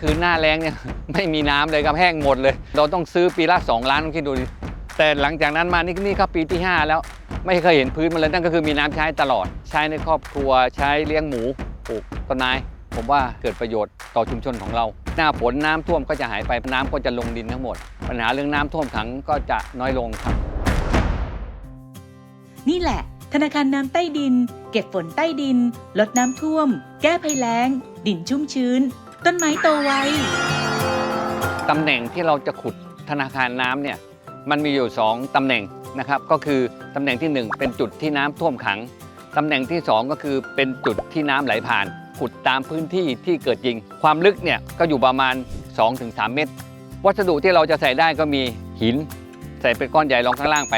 คือหน้าแรงเนี่ยไม่มีน้ำเลยครับแห้งหมดเลย เราต้องซื้อปีละ 2 ล้านคิดดูดิแต่หลังจากนั้นมานี่นี่ครับปีที่ 5 แล้ว ไม่เคยเห็นพื้นมันเลยนั่นก็คือมีน้ำใช้ตลอด ใช้ในครอบครัวใช้เลี้ยงหมูปลูกต้นไม้ผมว่าเกิดประโยชน์ต่อชุมชนของเรา หน้าฝนน้ำท่วมก็จะหายไปน้ำก็จะลงดินทั้งหมด ปัญหาเรื่องน้ำท่วมขังก็จะน้อยลงครับ นี่แหละ ธนาคารน้ำใต้ดิน เก็บฝนใต้ดิน ลดน้ำท่วม แก้ภัยแล้ง ดินชุ่มชื้น ต้นไม้โตไว ตำแหน่งที่เราจะขุดธนาคารน้ำเนี่ยมันมีอยู่ 2ตำแหน่งนะครับก็คือตำแหน่งที่ 1 เป็นจุดที่น้ำท่วมขังตำแหน่งที่ 2 ก็คือเป็นจุดที่น้ำไหลผ่าน ขุดตามพื้นที่ที่เกิดจริง ความลึกเนี่ยก็อยู่ประมาณ 2-3 เมตร วัสดุที่เราจะใส่ได้ก็มีหิน ใส่เป็นก้อนใหญ่ลงข้างล่างไป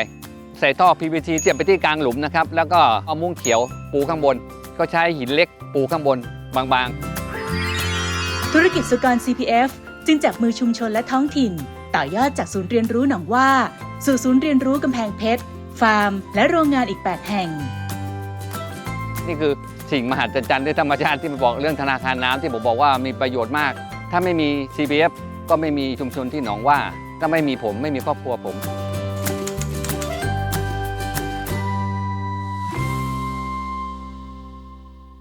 ใส่ท่อ PVC เสียบไปที่กลางหลุมนะครับแล้วก็เอามุ้งเขียวปูข้างบน ก็ใช้หินเล็กปูข้างบนบางๆ ธุรกิจสุกร CPF จึงจับมือชุมชนและท้องถิ่น ต่อยอดจากศูนย์เรียนรู้หนองว่า สู่ศูนย์เรียนรู้กำแพงเพชร ฟาร์ม และโรงงานอีก 8 แห่ง นี่คือสิ่งมหัศจรรย์ที่ธรรมชาติที่ผมบอกเรื่องธนาคารน้ำที่ผมบอกว่ามีประโยชน์มาก ถ้าไม่มี CPF ก็ไม่มีชุมชนที่หนองว่า ถ้าไม่มีผมไม่มีครอบครัวผม